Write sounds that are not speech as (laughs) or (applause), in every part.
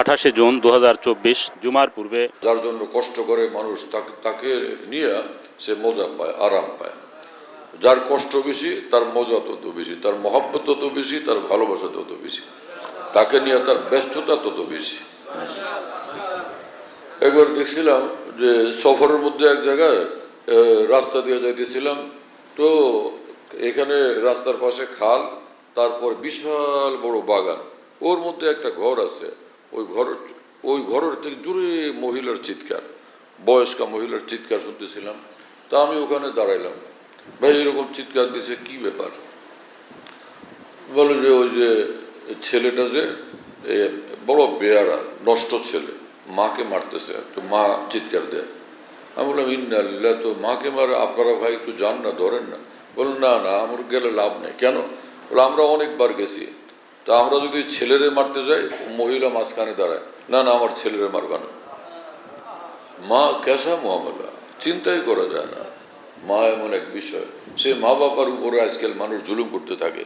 আঠাশে জুন দু হাজার চব্বিশ, জুমার পূর্বে। যার জন্য কষ্ট করে মানুষ তাকে তাকে নিয়ে সে মজা পায়, আরাম পায়। যার কষ্ট বেশি, তার মজা তত বেশি, তার মহব্বত তত বেশি, তার ভালোবাসা তত বেশি। তাকে নিয়ে তার ব্যস্ততা তত বেশি। একবার দেখছিলাম যে সফরের মধ্যে এক জায়গায় রাস্তা দিয়ে যাইতেছিলাম, তো এখানে রাস্তার পাশে খাল, তারপর বিশাল বড় বাগান। ওর মধ্যে একটা ঘর আছে। ওই ঘর, ওই ঘরের থেকে জুড়ে মহিলার চিৎকার, বয়স্কা মহিলার চিৎকার শুনতেছিলাম। তা আমি ওখানে দাঁড়াইলাম। ভাই, এরকম চিৎকার দিছে কি ব্যাপার? বলে যে ওই যে ছেলেটা যে বড় বেয়ারা, নষ্ট ছেলে, মাকে মারতেছে, তো মা চিৎকার দেয়। আমি বললাম, ইন্না ইন্নাল্লাহ তো মাকে মারে, আপনারা ভাই একটু যান না, ধরেন না। বললেন না না, আমার গেলে লাভ নেই। কেন? বলে আমরা অনেকবার গেছি। তা আমরা যদি ছেলেরে মারতে যাই, মহিলা মাঝখানে দাঁড়ায়। না না, আমার ছেলেরে মারবা না। মা কেসা মহামেলা চিন্তাই করা যায় না। মা এমন এক বিষয়। সে মা বাবার উপরে আজকাল মানুষ জুলুম করতে থাকে,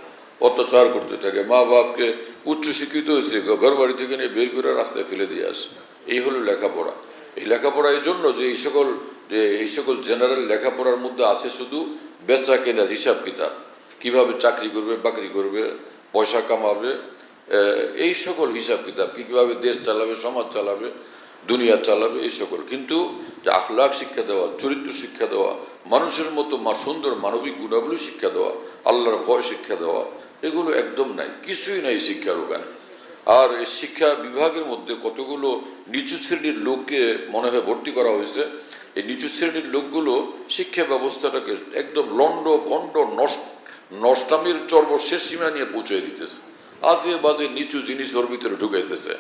অত্যাচার করতে থাকে। মা বাপকে উচ্চশিক্ষিত হয়েছে ঘর বাড়ি থেকে নিয়ে বের করে রাস্তায় ফেলে দিয়ে আসে। এই হলো লেখাপড়া। এই লেখাপড়া এই জন্য যে এই সকল, যে এই সকল জেনারেল লেখাপড়ার মধ্যে আছে শুধু বেচা কেনার হিসাব কিতাব। কীভাবে চাকরি করবে, বাকরি করবে পয়সা কামাবে এই সকল হিসাব কিতাব কীভাবে দেশ চালাবে, সমাজ চালাবে, দুনিয়া চালাবে, এই সকল। কিন্তু যে আখলাখ শিক্ষা দেওয়া, চরিত্র শিক্ষা দেওয়া, মানুষের মতো মা, সুন্দর মানবিক গুণাবলী শিক্ষা দেওয়া, আল্লাহর ভয় শিক্ষা দেওয়া, এগুলো একদম নাই, কিছুই নাই শিক্ষার ওখানে। আর এই শিক্ষা বিভাগের মধ্যে কতগুলো নিচু শ্রেণির লোককে মনে হয় ভর্তি করা হয়েছে, এই নিচু শ্রেণির লোকগুলো শিক্ষা ব্যবস্থাটাকে একদম লন্ড ভণ্ড নষ্ট নষ্টামির চর্ব শেষ সীমা নিয়ে পৌঁছে দিতেছে। আজে বাজে নিচু জিনিস ওর ভিতরে ঢুকাইতেছে।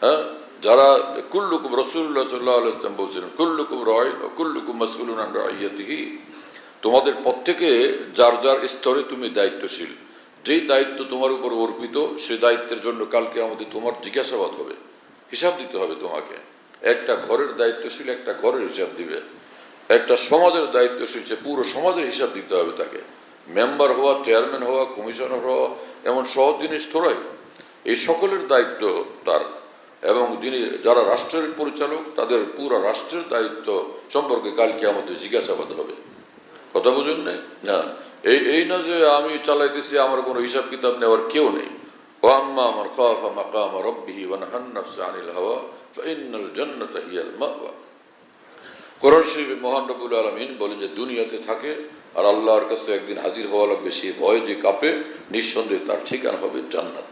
হ্যাঁ? যারা কুল্লুকুম রসুল্লাহ সাল্লাহ বলছিলেন, কুল্লুকুম রয়, কুল্লুকুম মাসুলুন রাইয়াতিহি, তোমাদের প্রত্যেকে যার যার স্তরে তুমি দায়িত্বশীল, যেই দায়িত্ব তোমার উপর অর্পিত, সে দায়িত্বের জন্য কালকে আমাদের তোমার জিজ্ঞাসাবাদ হবে। হিসাব দিতে হবে তোমাকে। একটা ঘরের দায়িত্বশীল একটা ঘরের হিসাব দিবে। একটা সমাজের দায়িত্বশীল সে পুরো সমাজের হিসাব দিতে হবে তাকে। মেম্বার হওয়া, চেয়ারম্যান হওয়া, কমিশনার হওয়া, এমন সহজ জিনিস থোড়াই। এই সকলের দায়িত্ব তার এবং যিনি যারা রাষ্ট্রের পরিচালক, তাদের পুরো রাষ্ট্রের দায়িত্ব সম্পর্কে কালকে আমাদের জিজ্ঞাসাবাদ হবে। কথা বুঝুন না হ্যাঁ। এই এই না যে আমি চালাইতেছি, আমার কোনো হিসাব কিতাব নেওয়ার কেউ নেই। ও আম্মা আমার মাকাম রব্বিহি ওয়া নাহান্নাফস আনিল হাওয়া ফাইন্নাল জান্নাতা হিয়াল মাওয়া। কোরআন শরীফে মহান রবুল আলমিন বলেন যে দুনিয়াতে থাকে আর আল্লাহর কাছে একদিন হাজির হওয়া লাগবে, সে ভয়ে যে কাঁপে, নিঃসন্দেহে তার ঠিকানা হবে জান্নাত।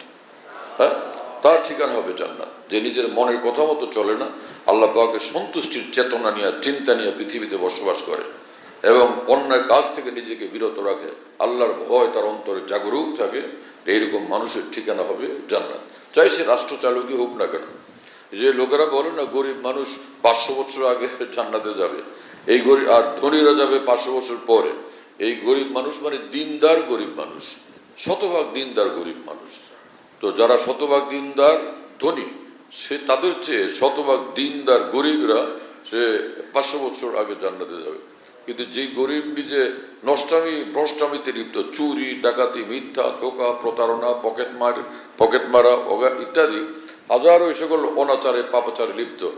হ্যাঁ? তার ঠিকানা হবে জান্নাত। যে নিজের মনের কথা মতো চলে না, আল্লাহ পাকের সন্তুষ্টির চেতনা নিয়ে, চিন্তা নিয়ে পৃথিবীতে বসবাস করে এবং অন্যায় কাজ থেকে নিজেকে বিরত রাখে। আল্লাহর ভয় তার অন্তরে জাগরুক থাকে, এইরকম মানুষের ঠিকানা হবে জান্নাত। চাই সে রাষ্ট্র চালকই হোক না কেন যে লোকেরা বলে না, গরিব মানুষ পাঁচশো বছর আগে জান্নাতে যাবে। এই গরিব, আর ধনীরা যাবে পাঁচশো বছর পরে। এই গরিব মানুষ মানে দিনদার গরিব মানুষ, শতভাগ দিনদার গরিব মানুষ। তো যারা শতভাগ দিনদার, ধনী, সে তাদের চেয়ে শতভাগ দিনদার গরিবরা, সে পাঁচশো বছর আগে জান্নাতে যাবে। কিন্তু যেই গরিব নিজে নষ্টামি, ভ্রষ্টামিতে লিপ্ত, চুরি, ডাকাতি, মিথ্যা, ধোকা, প্রতারণা, পকেট মার, পকেট মারা ইত্যাদি হাজারো এই সকল অনাচারে, পাপাচারে লিপ্ত।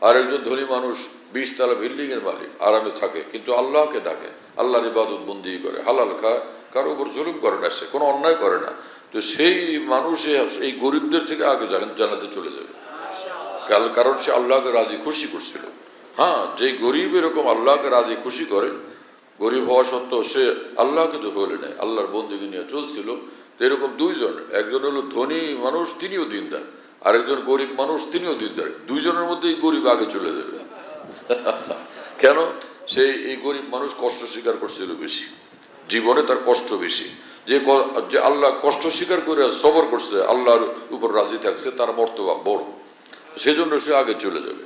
আর একজন ধনী মানুষ বিশ তালা বিল্ডিং এর মালিক, আরামে থাকে, কিন্তু আল্লাহকে ডাকে। আল্লাহর ইবাদত বন্দি করে, হালাল খায়, কারও উপর জুলুম করে না সে, কোনো অন্যায় করে না। তো সেই মানুষ, এই গরিবদের থেকে আগে জানাতে চলে যাবে। কাল- কারণ সে আল্লাহকে রাজি খুশি করছিল। হ্যাঁ যে গরিব এরকম আল্লাহকে রাজি খুশি করে, গরিব হওয়া সত্ত্বেও সে আল্লাহকে তো হলে নেয়, আল্লাহর বন্দিকে নিয়ে চলছিল। তো এরকম দুইজন, একজন হলো ধনী মানুষ, তিনিও দিনদার। আরেকজন গরিব মানুষ, তিনিও দিনদার দুইজনের মধ্যেই গরিব আগে চলে যাবে। কেন? সেই, এই গরিব মানুষ কষ্ট স্বীকার করছিল বেশি। জীবনে তার কষ্ট বেশি। যে যে আল্লাহ কষ্ট স্বীকার করে সবর করছে, আল্লাহর উপর রাজি থাকছে, তার মর্তবা বড়। সেজন্য সে আগে চলে যাবে।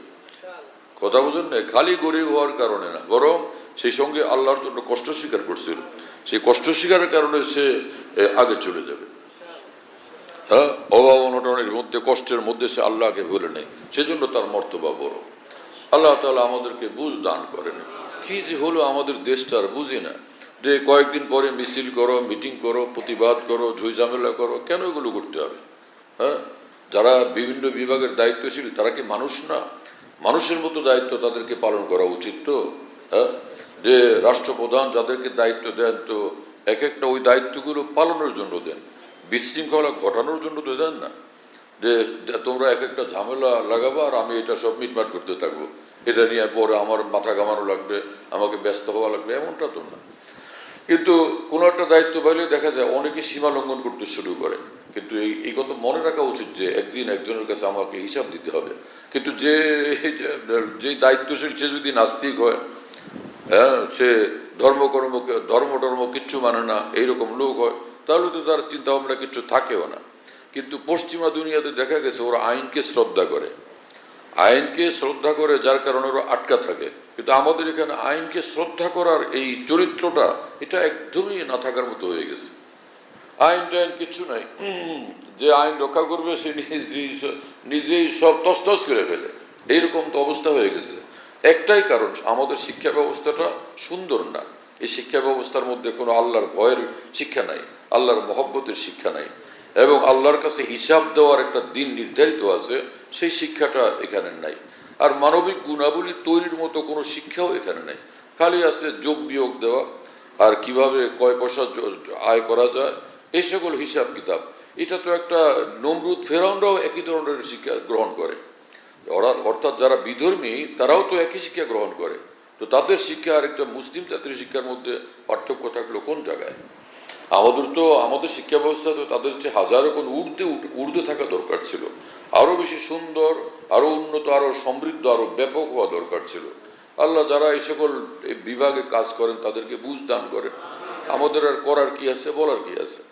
কথা বুঝুন না খালি গরিব হওয়ার কারণে না, বরং সেই সঙ্গে আল্লাহর জন্য কষ্ট স্বীকার করছিল। সেই কষ্ট স্বীকারের কারণে সে আগে চলে যাবে। হ্যাঁ অভাব অনটনের মধ্যে, কষ্টের মধ্যে সে আল্লাহকে ভুলে নেই। সেজন্য তার মর্তবা বড়। আল্লাহ তাআলা আমাদেরকে বুঝ দান করেন। কি যে হলো আমাদের দেশটা আর বুঝি না। যে কয়েকদিন পরে মিছিল করো, মিটিং করো, প্রতিবাদ করো ঝুই ঝামেলা করো, কেন এগুলো করতে হবে? হ্যাঁ যারা বিভিন্ন বিভাগের দায়িত্বশীল, তারা কি মানুষ না? মানুষের মতো দায়িত্ব তাদেরকে পালন করা উচিত তো? হ্যাঁ যে রাষ্ট্রপ্রধান যাদেরকে দায়িত্ব দেন তো, এক একটা ওই দায়িত্বগুলো পালনের জন্য দেন। বিশৃঙ্খলা ঘটানোর জন্য তো দেন না। যে তোমরা এক একটা ঝামেলা লাগাবো আর আমি এটা সব মিটমাট করতে থাকব। এটা নিয়ে পরে আমার মাথা ঘামানো লাগবে, আমাকে ব্যস্ত হওয়া লাগবে, এমনটা তো না। কিন্তু কোনো একটা দায়িত্ব পাইলে দেখা যায় অনেকে সীমা লঙ্ঘন করতে শুরু করে। কিন্তু এই এই কথা মনে রাখা উচিত যে একদিন একজনের কাছে আমাকে হিসাব দিতে হবে। কিন্তু যে যে দায়িত্বশীল সে যদি নাস্তিক হয় হ্যাঁ সে ধর্মকর্মকে ধর্ম টর্ম কিচ্ছু মানে না, এইরকম লোক হয় তাহলে তো তার চিন্তা ভাবনা কিচ্ছু থাকেও না। কিন্তু পশ্চিমা দুনিয়াতে দেখা গেছে, ওরা আইনকে শ্রদ্ধা করে। আইনকে শ্রদ্ধা করে যার কারণে ওরা আটকা থাকে। কিন্তু আমাদের এখানে আইনকে শ্রদ্ধা করার এই চরিত্রটা, এটা একদমই না থাকার মতো হয়ে গেছে। আইন টাইন কিছু নাই। যে আইন রক্ষা করবে, সে নিজেই নিজেই সব তস্তস করে ফেলে। এইরকম তো অবস্থা হয়ে গেছে। একটাই কারণ, আমাদের শিক্ষা ব্যবস্থাটা সুন্দর না। এই শিক্ষা ব্যবস্থার মধ্যে কোনো আল্লাহর ভয়ের শিক্ষা নাই, আল্লাহর মহব্বতের শিক্ষা নাই এবং আল্লাহর কাছে হিসাব দেওয়ার একটা দিন নির্ধারিত আছে, সেই শিক্ষাটা এখানে নাই। আর মানবিক গুণাবলী তৈরির মতো কোনো শিক্ষাও এখানে নাই। খালি আছে যোগ বিয়োগ দেওয়া, আর কীভাবে কয় পয়সা আয় করা যায়, এই সকল হিসাব কিতাব। এটা তো একটা নমরুদ ফেরাউনরাও একই ধরনের শিক্ষা গ্রহণ করে। অর্থাৎ যারা বিধর্মী, তারাও তো একই শিক্ষা গ্রহণ করে। তো তাদের শিক্ষা আর একটা মুসলিম জাতির শিক্ষার মধ্যে পার্থক্য থাকল কোন জায়গায়? আমাদের তো, আমাদের শিক্ষা ব্যবস্থা তো তাদের চেয়ে হাজারো কোন ঊর্ধ্বে উঠ- ঊর্ধ্বে থাকা দরকার ছিল। আরও বেশি সুন্দর আরও উন্নত আরও সমৃদ্ধ আরও ব্যাপক হওয়া দরকার ছিল। আল্লাহ যারা এই সকল বিভাগে কাজ করেন, তাদেরকে বুঝ দান করেন। আমাদের আর করার কি আছে, বলার কি আছে?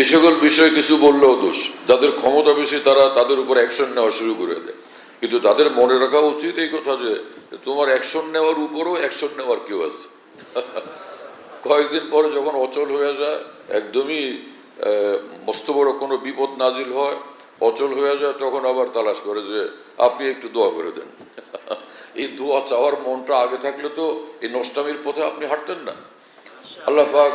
এই সকল বিষয়ে কিছু বললেও দোষ। যাদের ক্ষমতা বেশি, তারা তাদের উপর অ্যাকশন নেওয়া শুরু করে দেয়। কিন্তু তাদের মনে রাখা উচিত এই কথা যে, তোমার অ্যাকশন নেওয়ার উপরও অ্যাকশন নেওয়ার কেউ আছে। (laughs) কয়েকদিন পরে যখন অচল হয়ে যায়, একদমই মস্ত বড় কোনো বিপদ নাজিল হয়, অচল হয়ে যায়, তখন আবার তালাশ করে যে, আপনি একটু দোয়া করে দেন। (laughs) এই দোয়া চাওয়ার মনটা আগে থাকলে তো এই নষ্টামির পথে আপনি হাঁটতেন না। আল্লাহ পাক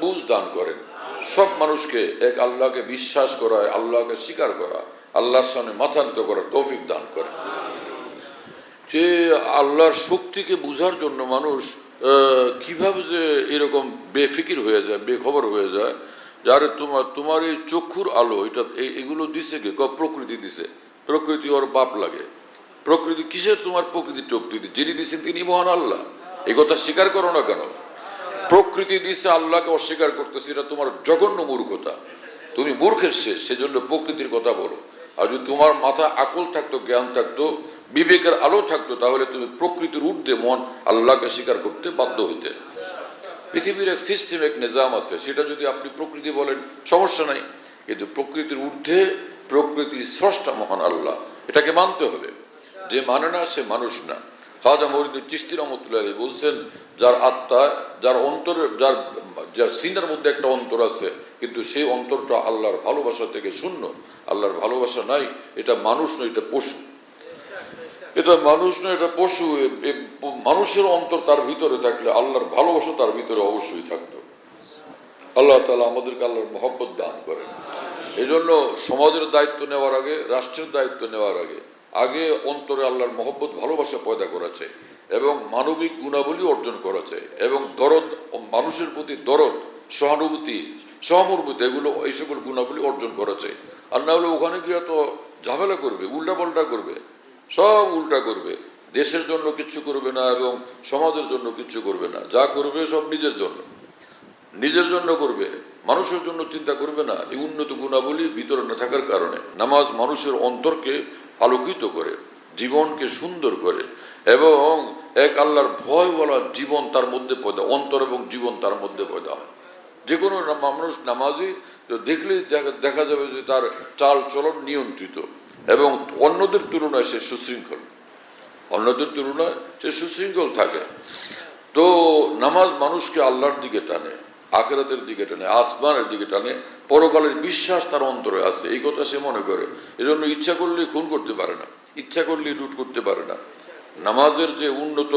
বুঝ দান করেন। সব মানুষকে এক আল্লাহকে বিশ্বাস করা, আল্লাহকে স্বীকার করা, আল্লাহর সামনে মাথা নত করার তৌফিক দান করেন যে আল্লাহর শক্তিকে বুঝার জন্য মানুষ কীভাবে যে এরকম বেফিকির হয়ে যায়, বেখবর হয়ে যায় যারে তোমার তোমার এই চক্ষুর আলো, এটা এগুলো দিছে কে? প্রকৃতি দিছে। প্রকৃতি ওর বাপ লাগে। প্রকৃতি কিসের তোমার প্রকৃতি চোখটি যিনি দিচ্ছেন তিনি মহান আল্লাহ। এই কথা স্বীকার করো না কেন? প্রকৃতি দিছে আল্লাহকে অস্বীকার করতেছে, এটা তোমার জঘন্য মূর্খতা। তুমি মূর্খের শেষ, সেজন্য প্রকৃতির কথা বলো। আর যদি তোমার মাথা আকল থাকতো, জ্ঞান থাকতো, বিবেকের আলো থাকতো, তাহলে তুমি প্রকৃতির ঊর্ধ্বে মন আল্লাহকে স্বীকার করতে বাধ্য হইতে। পৃথিবীর এক সিস্টেম এক নিজাম আছে, সেটা যদি আপনি প্রকৃতি বলেন, সমস্যা নাই। কিন্তু প্রকৃতির ঊর্ধ্বে প্রকৃতির স্রষ্টা মহান আল্লাহ, এটাকে মানতে হবে। যে মানে না, সে মানুষ না। খাজা মরিদুল চিস্তি রহমতুল্লাহ বলছেন, যার আত্মা, যার অন্তর, যার যার সিনার মধ্যে একটা অন্তর আছে, কিন্তু সেই অন্তরটা আল্লাহর ভালোবাসা থেকে শূন্য। আল্লাহর ভালোবাসা নাই, এটা মানুষ নয়, এটা পশু। এটা মানুষ নয়, এটা পশু। মানুষের অন্তর তার ভিতরে থাকলে আল্লাহর ভালোবাসা তার ভিতরে অবশ্যই থাকতো। আল্লাহ তালা আমাদেরকে আল্লাহর মহব্বত দান করেন। এই সমাজের দায়িত্ব নেওয়ার আগে, রাষ্ট্রের দায়িত্ব নেওয়ার আগে আগে অন্তরে আল্লাহর মহব্বত, ভালোবাসা পয়দা করা চাই এবং মানবিক গুণাবলী অর্জন করা চাই এবং দরদ, মানুষের প্রতি দরদ, সহানুভূতি সহানুভূতি এগুলো, এই সকল গুণাবলী অর্জন করা চাই আর না হলে ওখানে গিয়ে তো ঝামেলা করবে উল্টা পাল্টা করবে, সব উল্টা করবে। দেশের জন্য কিচ্ছু করবে না এবং সমাজের জন্য কিচ্ছু করবে না। যা করবে সব নিজের জন্য। নিজের জন্য করবে, মানুষের জন্য চিন্তা করবে না। এই উন্নত গুণাবলী ভিতরে না থাকার কারণে। নামাজ মানুষের অন্তরকে আলোকিত করে, জীবনকে সুন্দর করে এবং এক আল্লাহর ভয় বলা জীবন তার মধ্যে পয়দা, অন্তর এবং জীবন তার মধ্যে পয়দা হয়। যে কোনো মানুষ, নামাজি দেখলেই দেখা- দেখা যাবে যে তার চাল চলন নিয়ন্ত্রিত এবং অন্যদের তুলনায় সে সুশৃঙ্খল। অন্যদের তুলনায় সে সুশৃঙ্খল থাকে। তো নামাজ মানুষকে আল্লাহর দিকে টানে। আখেরাতের দিকে টানে, আসমানের দিকে টানে, পরকালের বিশ্বাস তার অন্তরে আছে, এই কথা সে মনে করে। এজন্য ইচ্ছা করলে খুন করতে পারে না, ইচ্ছা করলে লুট করতে পারে না। নামাজের যে উন্নত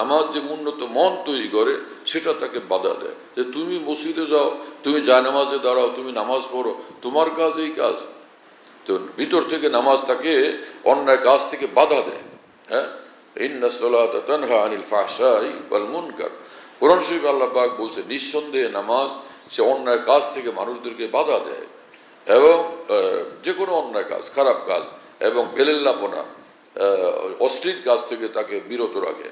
নামাজ যে উন্নত মন তৈরি করে, সেটা তাকে বাধা দেয়। যে তুমি মসজিদে যাও, তুমি যা নামাজে দাঁড়াও, তুমি নামাজ পড়ো, তোমার কাজ এই কাজ। তো ভিতর থেকে নামাজ তাকে অন্যায় কাজ থেকে বাধা দেয়। হ্যাঁ? তানহা আনিল কোরআন শরীফ আল্লাহবাক বলছে, নিঃসন্দেহে নামাজ সে অন্যায় কাজ থেকে মানুষদেরকে বাধা দেয় এবং যে কোনো অন্যায় কাজ, খারাপ কাজ এবং বেলেল্লাপনা অশ্লীল কাজ থেকে তাকে বিরত রাখে।